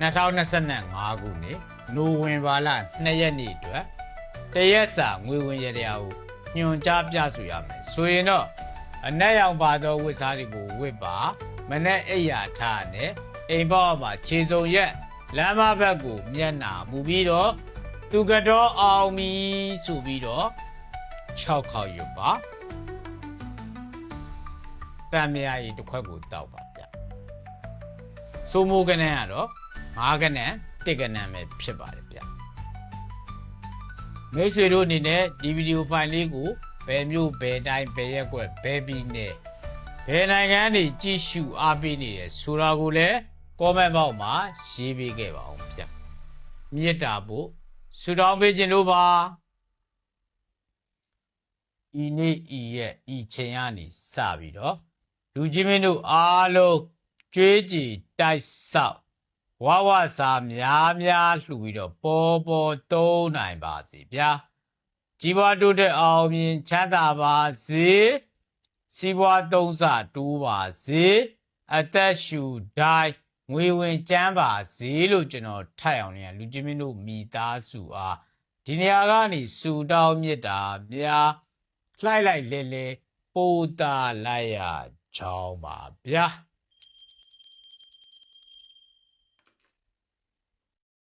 2025ခုနှစ်နိုဝင်ဘာလ2ရက်နေ့အတွက်တရက်စာငွေဝင်ရတရားကိုညွှန်ကြားပြဆိုရမယ်ဆိုရင်တော့အနက်ရောင်ပါသောဝတ်စားတွေကိုဝတ်ပါမနဲ့အိယာထားနဲ့အိမ်ပေါက်မှာခြေစုံရက်လမ်းမဘက်ကိုမျက်နှာမူပြီးတော့သူကတော့အောင်မီဆိုပြီးတော့6ခေါက်ရွတ်ပါတံမြာရီတစ်ခွက်ကိုတောက်ပါဗျစိုးမိုးကနန်းကတော့ 9ကနန်း1ကနန်းပဲဖြစ်ပါတယ်ဗျမိတ်ဆွေတို့အနေနဲ့ဒီဗီဒီယိုဖိုင်လေးကိုဘယ်မျိုးဘယ်တိုင်းဘယ်ရက်ကွက်ဘယ်ပြည်နယ်ဘယ်နိုင်ငံနေကြည့်ရှုအားပေးနေတယ်ဆိုတာကိုလည်း comment box မှာရေးပေးခဲ့ပါအောင်ဗျမြစ်တာဖို့ဆူတောင်းပေးခြင်းလို့ပါဤနေ့ဤရဲ့ဤချိန်ကနေစပြီးတော့လူကြီးမင်းတို့အားလုံးကြွေးကြည်တိုက်ဆောက် ဝဝစာများများလှူပြီးတော့ပေါ်ပေါ်တုံးနိုင်ပါစေဗျာကြီးပွားတိုးတက်အောင်မြင်ချမ်းသာပါစေစီးပွားသုံးစတိုးပါစေအသက်ရှူတိုင်းငွေဝင်ကျန်းပါစေလို့ကျွန်တော်ထပ်အောင်နေရလူကြီးမင်းတို့မိသားစုအားဒီနေရာကနေစူတောင်းမြစ်တာဗျာလှိုက်လိုက်လဲလဲပိုတာလိုက်ရချောင်းပါဗျာ